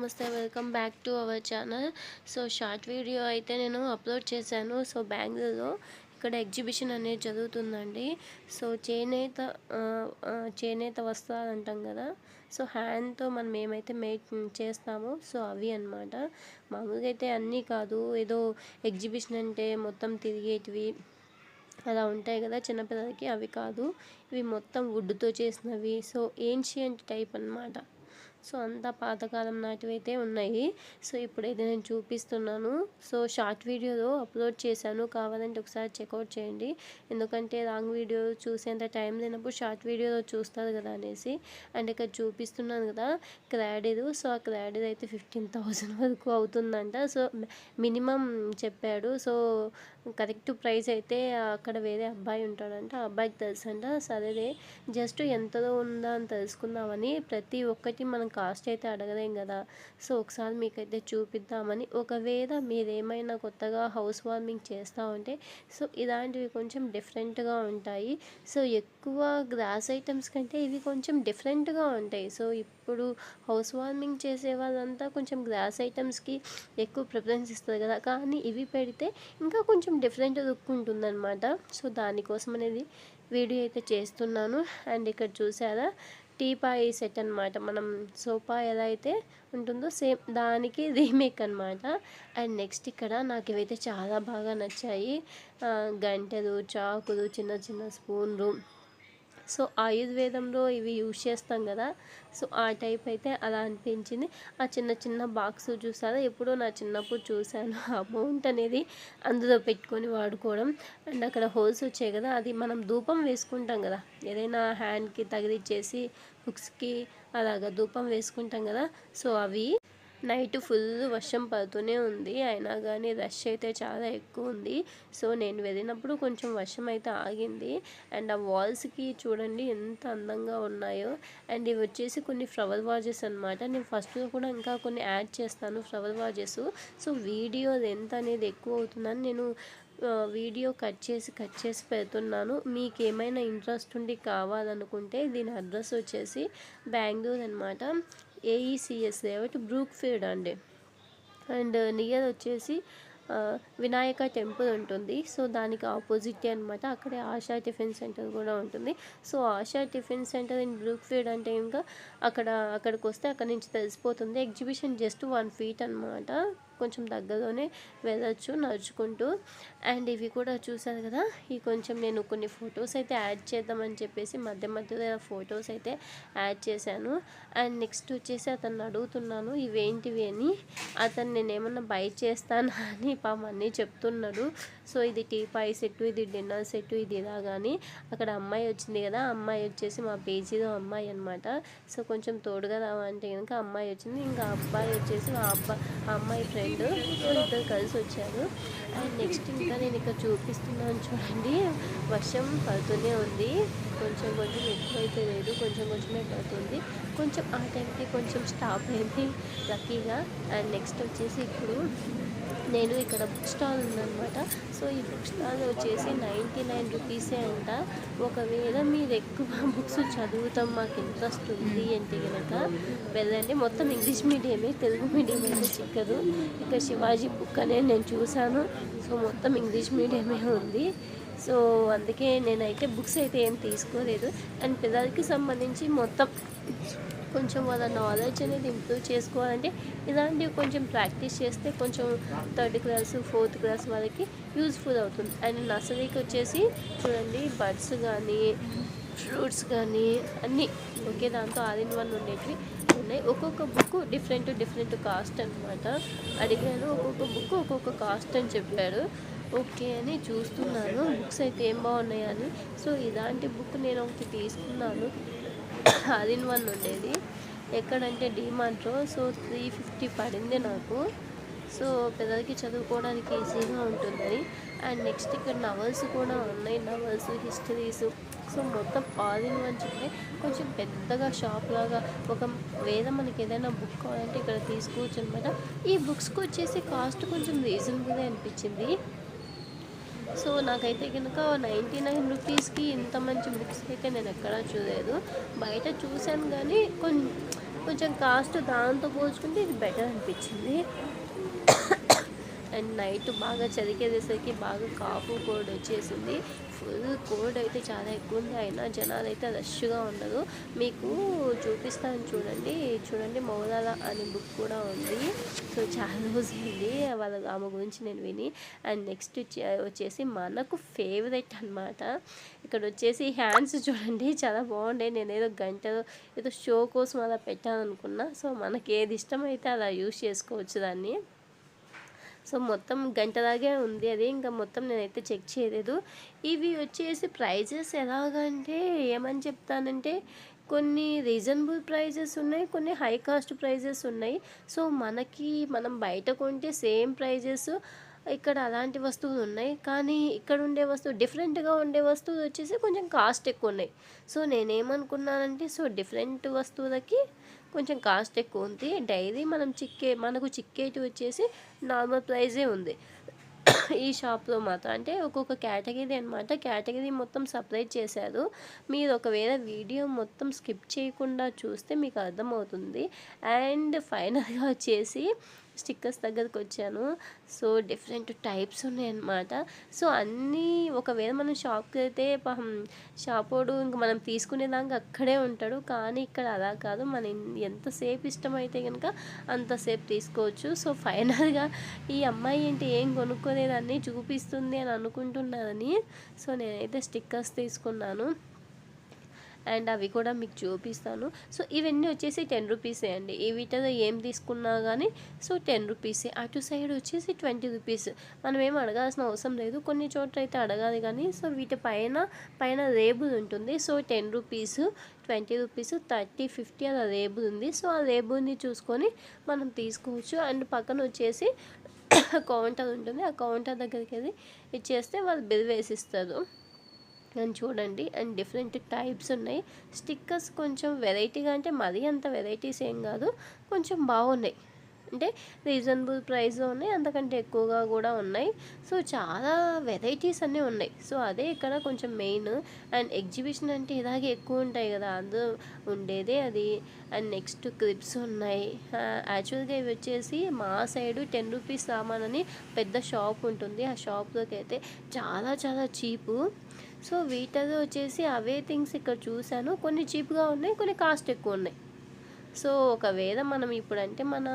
నమస్తే welcome back to our channel. So short video అయితే నేను అప్లోడ్ చేశాను. సో బెంగళూరులో ఇక్కడ ఎగ్జిబిషన్ అనేది జరుగుతుందండి. సో చేనేత చేనేత వస్త్రాలు అంటాం కదా. సో హ్యాండ్తో మనం ఏమైతే మేక్ చేస్తామో సో అవి అన్నమాట. మామూలుగా అయితే అన్నీ కాదు. ఏదో ఎగ్జిబిషన్ అంటే మొత్తం తిరిగేటివి అలా ఉంటాయి కదా చిన్నపిల్లలకి అవి కాదు. ఇవి మొత్తం వుడ్తో చేసినవి. సో ఏన్షియంట్ టైప్ అన్నమాట. సో అంతా పాతకాలం నాటివైతే ఉన్నాయి. సో ఇప్పుడైతే నేను చూపిస్తున్నాను. సో షార్ట్ వీడియోలో అప్లోడ్ చేశాను. కావాలంటే ఒకసారి చెక్అవుట్ చేయండి. ఎందుకంటే లాంగ్ వీడియో చూసేంత టైం లేనప్పుడు షార్ట్ వీడియోలో చూస్తారు కదా అనేసి. అండ్ ఇక్కడ చూపిస్తున్నాను కదా క్రాడీలు. సో ఆ క్రాడీలు అయితే ఫిఫ్టీన్ థౌజండ్ వరకు అవుతుందంట. సో మినిమం చెప్పాడు. సో కరెక్ట్ ప్రైస్ అయితే అక్కడ వేరే అబ్బాయి ఉంటాడంట. ఆ అబ్బాయికి తెలుసంట సరేలే జస్ట్ ఎంతలో ఉందా అని తెలుసుకుందామని ప్రతి ఒక్కటి మనం కాస్ట్ అయితే అడగలేం కదా. సో ఒకసారి మీకైతే చూపిద్దామని. ఒకవేళ మీరేమైనా కొత్తగా హౌస్ వార్మింగ్ చేస్తూ ఉంటే సో ఇలాంటివి కొంచెం డిఫరెంట్గా ఉంటాయి. సో ఎక్కువ గ్రాస్ ఐటమ్స్ కంటే ఇవి కొంచెం డిఫరెంట్గా ఉంటాయి. సో ఇప్పుడు హౌస్ వార్మింగ్ చేసే వాళ్ళంతా కొంచెం గ్రాస్ ఐటమ్స్కి ఎక్కువ ప్రిఫరెన్స్ ఇస్తారు కదా కానీ ఇవి పెడితే ఇంకా కొంచెం డిఫరెంట్ లుక్ ఉంటుందన్నమాట. సో దానికోసం అనేది వీడియో అయితే చేస్తున్నాను. అండ్ ఇక్కడ చూసారా టీపాయి సెట్ అన్నమాట. మనం సోఫా ఎలా అయితే ఉంటుందో సేమ్ దానికి రీమేక్ అన్నమాట. అండ్ నెక్స్ట్ ఇక్కడ నాకు ఇవైతే చాలా బాగా నచ్చాయి. గంటలు గంటెలు చాకులు చిన్న చిన్న స్పూన్లు సో ఆయుర్వేదంలో ఇవి యూజ్ చేస్తాం కదా. సో ఆ టైప్ అయితే అలా అనిపించింది. ఆ చిన్న చిన్న బాక్స్ చూసారా? ఎప్పుడో నా చిన్నప్పుడు చూశాను. అమౌంట్ అనేది అందులో పెట్టుకొని వాడుకోవడం. అండ్ అక్కడ హోల్స్ వచ్చాయి కదా అది మనం ధూపం వేసుకుంటాం కదా. ఏదైనా హ్యాండ్కి తగిలిచ్చేసి హుక్స్కి అలాగా ధూపం వేసుకుంటాం కదా. సో అవి నైట్ ఫుల్ వర్షం పడుతూనే ఉంది. అయినా కానీ రష్ అయితే చాలా ఎక్కువ ఉంది. సో నేను వెళ్ళినప్పుడు కొంచెం వర్షం అయితే ఆగింది. అండ్ ఆ వాల్స్కి చూడండి ఎంత అందంగా ఉన్నాయో. అండ్ ఇవి వచ్చేసి కొన్ని ఫ్లవర్ వాజెస్ అనమాట నేను ఫస్ట్లో కూడా ఇంకా కొన్ని యాడ్ చేస్తాను ఫ్లవర్ వాజెస్ సో వీడియో ఎంత అనేది ఎక్కువ అవుతుందని నేను వీడియో కట్ చేసి కట్ చేసి పెడుతున్నాను. మీకు ఏమైనా ఇంట్రెస్ట్ ఉండి కావాలనుకుంటే దీని అడ్రస్ వచ్చేసి బెంగళూరు అనమాట ఏఈసిఎస్ కాబట్టి బ్రూక్ ఫీడ్ అండి. అండ్ నియర్ వచ్చేసి వినాయక టెంపుల్ ఉంటుంది. సో దానికి ఆపోజిట్ అనమాట అక్కడే ఆశా టిఫిన్ సెంటర్ కూడా ఉంటుంది. So Asha tiffin centre in Brookefield అంటే ఇంకా అక్కడ అక్కడికి వస్తే అక్కడ నుంచి తెలిసిపోతుంది. ఎగ్జిబిషన్ జస్ట్ వన్ ఫీట్ అనమాట కొంచెం దగ్గరలోనే వెళ్ళొచ్చు నడుచుకుంటూ. అండ్ ఇవి కూడా చూసారు కదా ఈ కొంచెం నేను కొన్ని ఫొటోస్ అయితే యాడ్ చేద్దామని చెప్పేసి మధ్య మధ్యలో ఫొటోస్ అయితే యాడ్ చేశాను. అండ్ నెక్స్ట్ వచ్చేసి అతను అడుగుతున్నాను ఇవేంటివి? అని. అతను నేను ఏమన్నా బై చేస్తానా? అని పాపం అన్నీ చెప్తున్నాడు. సో ఇది టీ పాయి సెట్ ఇది డిన్నర్ సెట్ ఇది ఇలా కానీ అక్కడ అమ్మాయి వచ్చింది కదా అమ్మాయి వచ్చేసి మా పేజీలో అమ్మాయి అనమాట సో కొంచెం తోడుగా రావంటే కనుక అమ్మాయి వచ్చింది. ఇంకా అబ్బాయి వచ్చేసి ఆ అబ్బాయి అమ్మాయి ఫ్రెండ్ సో ఇద్దరు కలిసి వచ్చారు. అండ్ నెక్స్ట్ ఇంకా నేను ఇక్కడ చూపిస్తున్నాను చూడండి. వర్షం పడుతూనే ఉంది. కొంచెం కొంచెం ఎక్కువైతే లేదు. కొంచెం కొంచెమే పడుతుంది. కొంచెం ఆ టైంకి కొంచెం స్టాప్ అయింది. లక్కీగా అండ్ నెక్స్ట్ వచ్చేసి ఇప్పుడు నేను ఇక్కడ బుక్ స్టాల్ ఉందనమాట సో ఈ బుక్ స్టాల్ వచ్చేసి నైంటీ నైన్ రూపీసే అంట. ఒకవేళ మీరు ఎక్కువ బుక్స్ చదువుతాం మాకు ఇంట్రెస్ట్ ఉంది అంటే కనుక వెళ్ళండి. మొత్తం ఇంగ్లీష్ మీడియమే తెలుగు మీడియం అయితే చిక్కదు. ఇక్కడ శివాజీ బుక్ అనేది నేను చూశాను. సో మొత్తం ఇంగ్లీష్ మీడియమే ఉంది. సో అందుకే నేనైతే బుక్స్ అయితే ఏం తీసుకోలేదు. అండ్ పిల్లలకి సంబంధించి మొత్తం కొంచెం వాళ్ళ నాలెడ్జ్ అనేది ఇంప్రూవ్ చేసుకోవాలంటే ఇలాంటివి కొంచెం ప్రాక్టీస్ చేస్తే కొంచెం థర్డ్ క్లాస్ ఫోర్త్ క్లాస్ వాళ్ళకి యూజ్ఫుల్ అవుతుంది. అండ్ నర్సరీకి వచ్చేసి చూడండి బర్డ్స్ కానీ ఫ్రూట్స్ కానీ అన్నీ ఒకే దాంతో ఆల్ ఇన్ వన్ ఉండేటివి ఉన్నాయి. ఒక్కొక్క బుక్ డిఫరెంట్ డిఫరెంట్ కాస్ట్ అనమాట అడిగాను ఒక్కొక్క బుక్ ఒక్కొక్క కాస్ట్ అని చెప్పాడు ఓకే అని చూస్తున్నాను. బుక్స్ అయితే ఏం బాగున్నాయని సో ఇలాంటి బుక్ నేను ఒకటి తీసుకున్నాను. అది వన్ ఉండేది. ఎక్కడంటే డీమార్ట్లో సో త్రీ ఫిఫ్టీ పడింది నాకు. సో పిల్లలకి చదువుకోవడానికి ఈజీగా ఉంటుందని అండ్ నెక్స్ట్ ఇక్కడ నవల్స్ కూడా ఉన్నాయి. నవల్స్ హిస్టరీస్ సో మొత్తం ఆల్ ఇన్ వన్ చెప్పి కొంచెం పెద్దగా షాప్ లాగా ఒక వేద మనకి ఏదైనా బుక్ కావాలంటే ఇక్కడ తీసుకోవచ్చు అనమాట ఈ బుక్స్కి వచ్చేసి కాస్ట్ కొంచెం రీజనబుల్ అనిపించింది. సో నాకైతే కనుక నైంటీ నైన్ రూపీస్కి ఇంత మంచి బుక్స్ అయితే నేను ఎక్కడా చూడలేదు. బయట చూశాను కానీ కొంచెం కొంచెం కాస్ట్ దాంతో పోల్చుకుంటే ఇది బెటర్ అనిపించింది. అండ్ నైట్ బాగా చలికేసేసరికి బాగా కాపు కోడ్ వచ్చేసింది. ఫుల్ కోడ్ అయితే చాలా ఎక్కువ ఉంది. అయినా జనాలు అయితే రష్గా ఉండదు మీకు చూపిస్తాను చూడండి. చూడండి మౌలాల అనే బుక్ కూడా ఉంది. సో చాలా రోజుంది వాళ్ళ ఆమె గురించి నేను విని. అండ్ నెక్స్ట్ వచ్చేసి మనకు ఫేవరెట్ అన్నమాట. ఇక్కడ వచ్చేసి హ్యాండ్స్ చూడండి. చాలా బాగుండే నేను ఏదో గంటలో ఏదో షో కోసం అలా పెట్టాను అనుకున్నా సో మనకి ఏది ఇష్టమైతే అలా యూస్ చేసుకోవచ్చు దాన్ని. సో మొత్తం గంటలాగే ఉంది అది. ఇంకా మొత్తం నేనైతే చెక్ చేయలేదు. ఇవి వచ్చేసి ప్రైజెస్ ఎలాగంటే ఏమని చెప్తానంటే కొన్ని రీజనబుల్ ప్రైజెస్ ఉన్నాయి కొన్ని హై కాస్ట్ ప్రైజెస్ ఉన్నాయి. సో మనకి మనం బయట కొంటే సేమ్ ప్రైజెస్ ఇక్కడ అలాంటి వస్తువులు ఉన్నాయి. కానీ ఇక్కడ ఉండే వస్తువు డిఫరెంట్గా ఉండే వస్తువులు వచ్చేసి కొంచెం కాస్ట్ ఎక్కువ ఉన్నాయి. సో నేనేమనుకున్నానంటే సో డిఫరెంట్ వస్తువులకి కొంచెం కాస్ట్ ఎక్కువ ఉంది. డైలీ మనం చిక్కే మనకు చిక్కేటి వచ్చేసి నార్మల్ ప్రైజే ఉంది. ఈ షాప్లో మాత్రం అంటే ఒక్కొక్క కేటగిరీ అనమాట కేటగిరీ మొత్తం సపరేట్ చేశారు. మీరు ఒకవేళ వీడియో మొత్తం స్కిప్ చేయకుండా చూస్తే మీకు అర్థమవుతుంది. అండ్ ఫైనల్గా వచ్చేసి స్టిక్కర్స్ దగ్గరకు వచ్చాను సో డిఫరెంట్ టైప్స్ ఉన్నాయన్నమాట. సో అన్నీ ఒకవేళ మనం షాప్కి అయితే షాపోడు ఇంక మనం తీసుకునేదాకా అక్కడే ఉంటాడు. కానీ ఇక్కడ అలా కాదు. మన ఎంతసేపు ఇష్టమైతే కనుక అంతసేపు తీసుకోవచ్చు. సో ఫైనల్గా ఈ అమ్మాయి ఏంటి ఏం కొనుక్కోలేదని చూపిస్తుంది అని అనుకుంటున్నానని. సో నేనైతే స్టిక్కర్స్ తీసుకున్నాను. అండ్ అవి కూడా మీకు చూపిస్తాను. సో ఇవన్నీ వచ్చేసి టెన్ రూపీసే అండి. ఈ వీటిలో ఏం తీసుకున్నా కానీ సో టెన్ రూపీసే. అటు సైడ్ వచ్చేసి ట్వంటీ రూపీస్. మనం ఏం అడగాల్సిన అవసరం లేదు. కొన్ని చోట్ల అయితే అడగాలి కానీ సో వీటి పైన పైన రేబుల్ ఉంటుంది. So ten rupees twenty rupees thirty fifty అలా రేబుల్ ఉంది. సో ఆ రేబుల్ని చూసుకొని మనం తీసుకోవచ్చు. అండ్ పక్కన వచ్చేసి కౌంటర్ ఉంటుంది. ఆ కౌంటర్ దగ్గరికి వెళ్ళి ఇచ్చేస్తే వాళ్ళు బిల్ వేసిస్తారు. అని చూడండి. అండ్ డిఫరెంట్ టైప్స్ ఉన్నాయి. స్టిక్కర్స్ కొంచెం వెరైటీగా అంటే మరీ అంత వెరైటీస్ ఏం కాదు. కొంచెం బాగున్నాయి. అంటే రీజనబుల్ ప్రైస్లో ఉన్నాయి అంతకంటే ఎక్కువగా కూడా ఉన్నాయి. సో చాలా వెరైటీస్ అన్నీ ఉన్నాయి. సో అదే ఇక్కడ కొంచెం మెయిన్. అండ్ ఎగ్జిబిషన్ అంటే ఇలాగే ఎక్కువ ఉంటాయి కదా అందరూ ఉండేదే అది. అండ్ నెక్స్ట్ క్లిప్స్ ఉన్నాయి. యాక్చువల్గా ఇవి వచ్చేసి మా సైడు టెన్ రూపీస్ సామాన్ అని పెద్ద షాప్ ఉంటుంది. ఆ షాప్లోకి అయితే చాలా చాలా చీపు. సో వీటిలో వచ్చేసి అవే థింగ్స్ ఇక్కడ చూశాను. కొన్ని చీప్గా ఉన్నాయి కొన్ని కాస్ట్ ఎక్కువ ఉన్నాయి. సో ఒకవేళ మనం ఇప్పుడంటే మన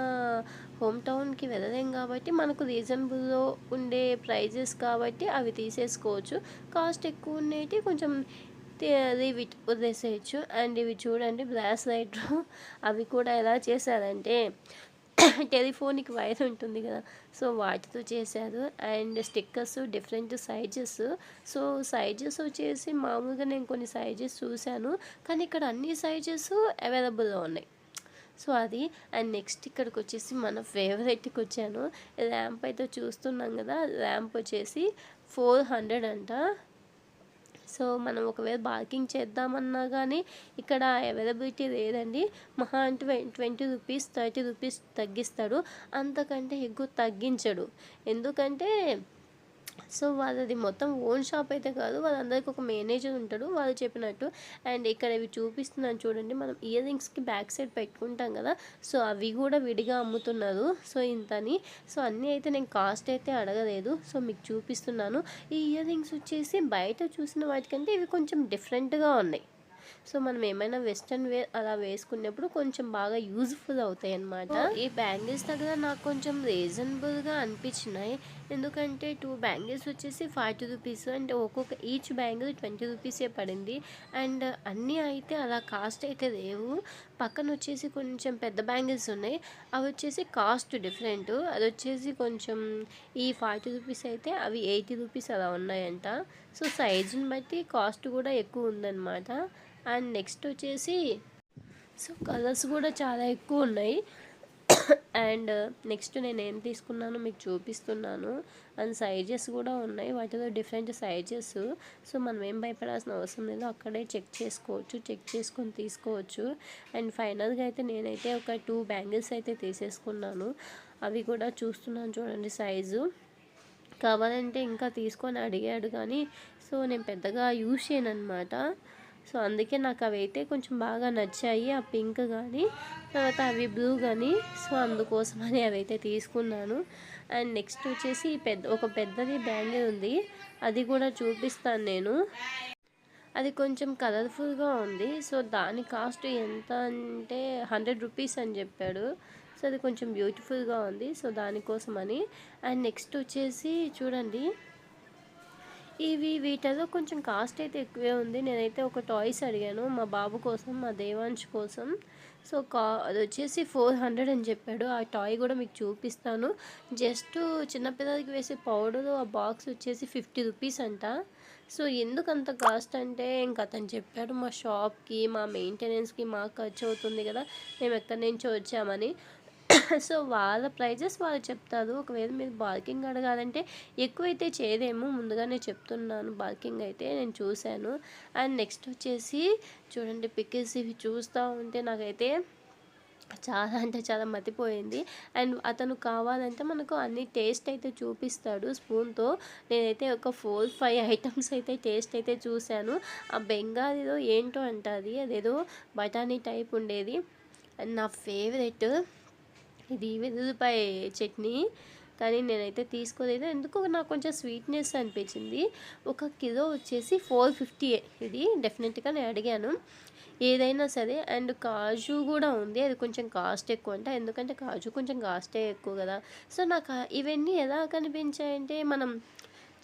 హోమ్ టౌన్కి వెళ్ళలేం కాబట్టి మనకు రీజనబుల్లో ఉండే ప్రైజెస్ కాబట్టి అవి తీసేసుకోవచ్చు. కాస్ట్ ఎక్కువ ఉండేవి కొంచెం రీవి వదిలేసేయచ్చు. అండ్ ఇవి చూడండి బ్రాస్లైట్ అవి కూడా ఎలా చేశారంటే టెలిఫోన్కి వైర్ ఉంటుంది కదా సో వాటితో చేశారు. And stickers different sizes. So sizes వచ్చేసి మామూలుగా నేను కొన్ని సైజెస్ చూశాను. కానీ ఇక్కడ అన్ని సైజెస్ అవైలబుల్లో ఉన్నాయి. సో అది అండ్ నెక్స్ట్ ఇక్కడికి వచ్చేసి మన ఫేవరెట్కి వచ్చాను ర్యాంప్ అయితే చూస్తున్నాం కదా ర్యాంప్ వచ్చేసి ఫోర్ హండ్రెడ్ అంట. సో మనం ఒకవేళ బార్కింగ్ చేద్దామన్నా కానీ ఇక్కడ అవైలబిలిటీ లేదండి. మహా అంటే ట్వంటీ రూపీస్ థర్టీ రూపీస్ తగ్గిస్తాడు. అంతకంటే ఎక్కువ తగ్గించడు. ఎందుకంటే సో వాళ్ళది మొత్తం ఓన్ షాప్ అయితే కాదు వాళ్ళందరికీ ఒక మేనేజర్ ఉంటాడు వాళ్ళు చెప్పినట్టు. అండ్ ఇక్కడ ఇవి చూపిస్తున్నాను చూడండి మనం ఇయర్ రింగ్స్కి బ్యాక్ సైడ్ పెట్టుకుంటాం కదా సో అవి కూడా విడిగా అమ్ముతున్నారు. సో ఇంతని సో అన్నీ అయితే నేను కాస్ట్ అయితే అడగలేదు. సో మీకు చూపిస్తున్నాను. ఈ ఇయర్ రింగ్స్ వచ్చేసి బయట చూసిన వాటికంటే ఇవి కొంచెం డిఫరెంట్గా ఉన్నాయి. సో మనం ఏమైనా వెస్ట్రన్ వేర్ అలా వేసుకున్నప్పుడు కొంచెం బాగా యూజ్ఫుల్ అవుతాయి అన్నమాట ఈ బ్యాంగిల్స్ దగ్గర నాకు కొంచెం రీజనబుల్గా అనిపించినాయి. ఎందుకంటే టూ బ్యాంగిల్స్ వచ్చేసి ఫార్టీ రూపీస్ అంటే ఒక్కొక్క ఈచ్ బ్యాంగిల్ ట్వంటీ రూపీసే పడింది. అండ్ అన్నీ అయితే అలా కాస్ట్ అయితే లేవు. పక్కన వచ్చేసి కొంచెం పెద్ద బ్యాంగిల్స్ ఉన్నాయి. అవి వచ్చేసి కాస్ట్ డిఫరెంట్ అది వచ్చేసి కొంచెం ఈ ఫార్టీ రూపీస్ అయితే అవి ఎయిటీ రూపీస్ అలా ఉన్నాయంట. సో సైజుని బట్టి కాస్ట్ కూడా ఎక్కువ ఉందన్నమాట. అండ్ నెక్స్ట్ వచ్చేసి సో కలర్స్ కూడా చాలా ఎక్కువ ఉన్నాయి. అండ్ నెక్స్ట్ నేను ఏం తీసుకున్నానో మీకు చూపిస్తున్నాను. అండ్ సైజెస్ కూడా ఉన్నాయి. వాటిలో డిఫరెంట్ సైజెస్. సో మనం ఏం భయపడాల్సిన అవసరం లేదు. అక్కడే చెక్ చేసుకోవచ్చు చెక్ చేసుకొని తీసుకోవచ్చు. అండ్ ఫైనల్గా అయితే నేనైతే ఒక టూ బ్యాంగిల్స్ అయితే తీసేసుకున్నాను. అవి కూడా చూస్తున్నాను చూడండి సైజు. కావాలంటే ఇంకా తీసుకొని అడిగాడు కానీ సో నేను పెద్దగా యూజ్ చేయను అనమాట సో అందుకే నాకు అవి అయితే కొంచెం బాగా నచ్చాయి ఆ పింక్ కానీ తర్వాత అవి బ్లూ కానీ సో అందుకోసమని అవి అయితే తీసుకున్నాను. అండ్ నెక్స్ట్ వచ్చేసి పెద్ద ఒక పెద్దది బ్యాంగిల్ ఉంది అది కూడా చూపిస్తాను నేను. అది కొంచెం కలర్ఫుల్గా ఉంది సో దాని కాస్ట్ ఎంత అంటే హండ్రెడ్ రూపీస్ అని చెప్పాడు. సో అది కొంచెం బ్యూటిఫుల్గా ఉంది సో దానికోసమని. అండ్ నెక్స్ట్ వచ్చేసి చూడండి ఇవి వీటిలో కొంచెం కాస్ట్ అయితే ఎక్కువే ఉంది. నేనైతే ఒక టాయ్స్ అడిగాను మా బాబు కోసం మా దేవాంశ్ కోసం. సో కా అది వచ్చేసి ఫోర్ హండ్రెడ్ అని చెప్పాడు. ఆ టాయ్ కూడా మీకు చూపిస్తాను. జస్ట్ చిన్నపిల్లలకి వేసే పౌడర్ ఆ బాక్స్ వచ్చేసి ఫిఫ్టీ రూపీస్ అంట. సో ఎందుకు అంత కాస్ట్ అంటే ఇంక అతను చెప్పాడు మా షాప్కి మా మెయింటెనెన్స్కి మాకు ఖర్చు అవుతుంది కదా మేము ఎక్కడి నుంచో వచ్చామని. సో వాళ్ళ ప్రైజెస్ వాళ్ళు చెప్తారు. ఒకవేళ మీరు బార్కింగ్ అడగాలంటే ఎక్కువైతే చేయదేమో ముందుగానే చెప్తున్నాను బార్కింగ్ అయితే నేను చూశాను. అండ్ నెక్స్ట్ వచ్చేసి చూడండి పికిల్స్ ఇవి చూస్తూ ఉంటే నాకైతే చాలా అంటే చాలా మతిపోయింది. అండ్ అతను కావాలంటే మనకు అన్ని టేస్ట్ అయితే చూపిస్తాడు స్పూన్తో. నేనైతే ఒక ఫోర్ ఫైవ్ ఐటమ్స్ అయితే టేస్ట్ అయితే చూశాను. ఆ బెంగాలీలో ఏంటో అంటుంది అదేదో బఠానీ టైప్ ఉండేది. అండ్ నా ఫేవరెట్ ఇది వెల్లుల్లిపాయ చట్నీ. కానీ నేనైతే తీసుకోలేదు. ఎందుకు నాకు కొంచెం స్వీట్నెస్ అనిపించింది. ఒక కిలో వచ్చేసి ఫోర్ ఫిఫ్టీ ఇది డెఫినెట్గా నేను అడిగాను. ఏదైనా సరే అండ్ కాజు కూడా ఉంది. అది కొంచెం కాస్ట్ ఎక్కువ అంట. ఎందుకంటే కాజు కొంచెం కాస్టే ఎక్కువ కదా. సో నాకు ఇవన్నీ ఎలా కనిపించాయంటే మనం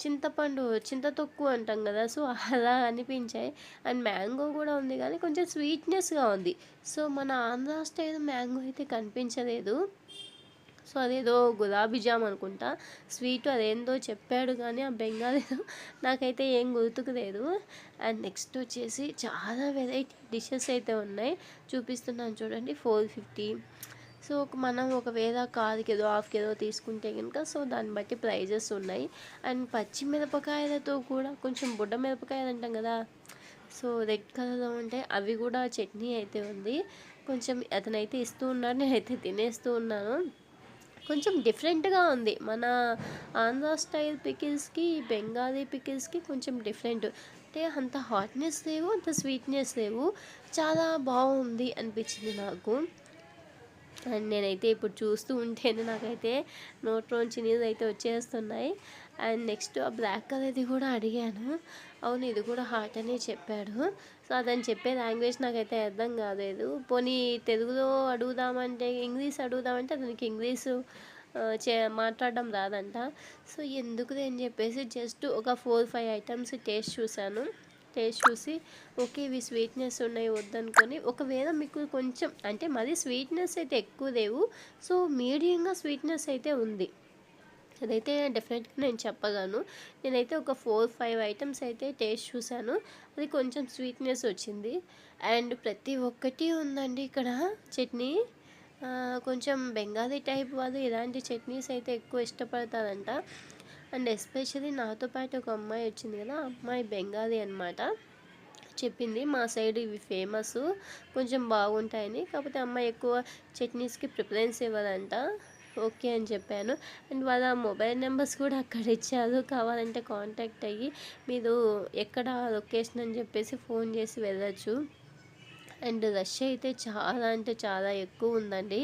చింతపండు చింత తొక్కు అంటాం కదా సో అలా అనిపించాయి. అండ్ మ్యాంగో కూడా ఉంది కానీ కొంచెం స్వీట్నెస్గా ఉంది. సో మన ఆంధ్ర స్టైల్ మ్యాంగో అయితే కనిపించలేదు. సో అదేదో గులాబీ జామ్ అనుకుంటా. స్వీట్ అదేందో చెప్పాడు కానీ ఆ బెంగాలీ నాకైతే ఏం గుర్తుకులేదు. అండ్ నెక్స్ట్ వచ్చేసి చాలా వెరైటీ డిషెస్ అయితే ఉన్నాయి. చూపిస్తున్నాను చూడండి ఫోర్ ఫిఫ్టీ. సో మనం ఒకవేళ కాదు కిలో హాఫ్ కిలో తీసుకుంటే కనుక సో దాన్ని బట్టి ప్రైజెస్ ఉన్నాయి. అండ్ పచ్చిమిరపకాయలతో కూడా కొంచెం బుడ్డ మిరపకాయలు అంటాం కదా సో రెడ్ కలర్లో ఉంటాయి అవి కూడా చట్నీ అయితే ఉంది. కొంచెం అతనైతే ఇస్తూ ఉన్నాడు నేనైతే తినేస్తూ ఉన్నాను. కొంచెం డిఫరెంట్గా ఉంది. మన ఆంధ్ర స్టైల్ పికిల్స్కి బెంగాలీ పికిల్స్కి కొంచెం డిఫరెంట్. అంటే అంత హాట్నెస్ లేవు అంత స్వీట్నెస్ లేవు. చాలా బాగుంది అనిపించింది నాకు. నేనైతే ఇప్పుడు చూస్తూ ఉంటేనే నాకైతే నోట్లోంచి నీళ్ళు అయితే వచ్చేస్తున్నాయి. అండ్ నెక్స్ట్ ఆ బ్లాక్ కలర్ది కూడా అడిగాను. అవును ఇది కూడా హాట్ అని చెప్పాడు. సో అతను చెప్పే లాంగ్వేజ్ నాకైతే అర్థం కాలేదు. పోనీ తెలుగులో అడుగుదామంటే ఇంగ్లీష్ అడుగుదామంటే అతనికి ఇంగ్లీషు చే మాట్లాడడం రాదంట. సో ఎందుకు అని చెప్పేసి జస్ట్ ఒక ఫోర్ ఫైవ్ ఐటమ్స్ టేస్ట్ చూశాను. టేస్ట్ చూసి ఓకే ఇవి స్వీట్నెస్ ఉన్నాయి వద్దనుకొని. ఒకవేళ మీకు కొంచెం అంటే మరీ స్వీట్నెస్ అయితే ఎక్కువ లేవు సో మీడియంగా స్వీట్నెస్ అయితే ఉంది. అదైతే డెఫినెట్గా నేను చెప్పగలను. నేనైతే ఒక ఫోర్ ఫైవ్ ఐటమ్స్ అయితే టేస్ట్ చూశాను. అది కొంచెం స్వీట్నెస్ వచ్చింది. అండ్ ప్రతి ఒక్కటి ఉందండి ఇక్కడ చట్నీ. కొంచెం బెంగాలీ టైప్ వాళ్ళు ఇలాంటి చట్నీస్ అయితే ఎక్కువ ఇష్టపడతారంట. అండ్ ఎస్పెషలీ నాతో పాటు ఒక అమ్మాయి వచ్చింది కదా అమ్మాయి బెంగాలీ అనమాట చెప్పింది మా సైడ్ ఇవి ఫేమస్ కొంచెం బాగుంటాయని. కాకపోతే అమ్మాయి ఎక్కువ చట్నీస్కి ప్రిఫరెన్స్ ఇవ్వదంట. ఓకే అని చెప్పాను. అండ్ వాళ్ళ మొబైల్ నెంబర్స్ కూడా అక్కడ ఇచ్చారు. కావాలంటే కాంటాక్ట్ అయ్యి మీరు ఎక్కడ లొకేషన్ అని చెప్పేసి ఫోన్ చేసి వెళ్ళచ్చు. అండ్ రష్ అయితే చాలా అంటే చాలా ఎక్కువ ఉందండి.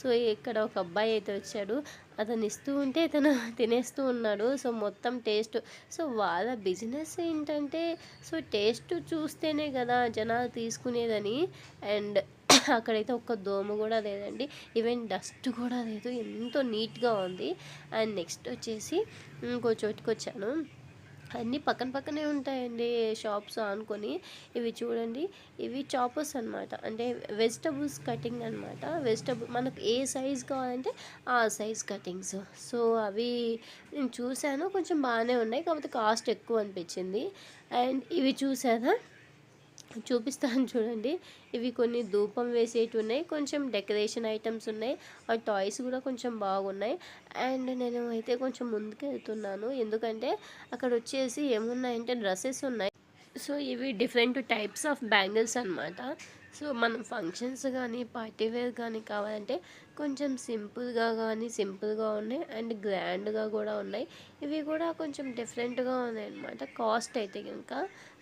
సో ఇక్కడ ఒక అబ్బాయి అయితే వచ్చాడు. అతను ఇస్తూ ఉంటే తను తినేస్తూ ఉన్నాడు. సో మొత్తం టేస్ట్. సో వాళ్ళ బిజినెస్ ఏంటంటే సో టేస్ట్ చూస్తేనే కదా జనాలు తీసుకునేదని. అండ్ అక్కడైతే ఒక్క దోమ కూడా లేదండి. ఈవెన్ డస్ట్ కూడా లేదు. ఎంతో నీట్గా ఉంది. అండ్ నెక్స్ట్ వచ్చేసి ఇంకో చోటుకి వచ్చాను అన్నీ పక్కన పక్కనే ఉంటాయండి షాప్స్ అనుకొని ఇవి చూడండి. ఇవి చాపర్స్ అనమాట అంటే వెజిటబుల్స్ కటింగ్ అనమాట వెజిటబుల్ మనకు ఏ సైజ్ కావాలంటే ఆ సైజ్ కటింగ్స్ సో అవి నేను చూశాను. కొంచెం బాగానే ఉన్నాయి. కాకపోతే కాస్ట్ ఎక్కువ అనిపించింది. అండ్ ఇవి చూసారా చూపిస్తాను చూడండి. ఇవి కొన్ని ధూపం వేసేవి ఉన్నాయి. కొంచెం డెకరేషన్ ఐటమ్స్ ఉన్నాయి. ఆ టాయ్స్ కూడా కొంచెం బాగున్నాయి. అండ్ నేను అయితే కొంచెం ముందుకు వెళ్తున్నాను. ఎందుకంటే అక్కడ వచ్చేసి ఏమున్నాయంటే డ్రెస్సెస్ ఉన్నాయి. సో ఇవి డిఫరెంట్ టైప్స్ ఆఫ్ బ్యాంగిల్స్ అనమాట సో మనం ఫంక్షన్స్ కానీ పార్టీ వేర్ కానీ కావాలంటే కొంచెం సింపుల్గా కానీ సింపుల్గా ఉన్నాయి అండ్ గ్రాండ్గా కూడా ఉన్నాయి. ఇవి కూడా కొంచెం డిఫరెంట్గా ఉన్నాయి అనమాట కాస్ట్ అయితే కనుక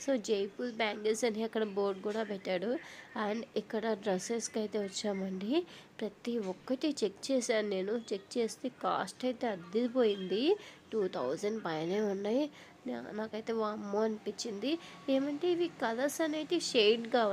సో జైపూర్ బ్యాంగిల్స్ అని అక్కడ బోర్డు కూడా పెట్టాడు. అండ్ ఇక్కడ డ్రెస్సెస్కి అయితే వచ్చామండి. ప్రతి ఒక్కటి చెక్ చేశాను నేను. చెక్ చేస్తే కాస్ట్ అయితే అద్దిపోయింది టూ థౌజండ్ పైనే ఉన్నాయి. నాకైతే వామ్మో అనిపించింది. ఏమంటే ఇవి కలర్స్ అనేది షేడ్ కావాలి.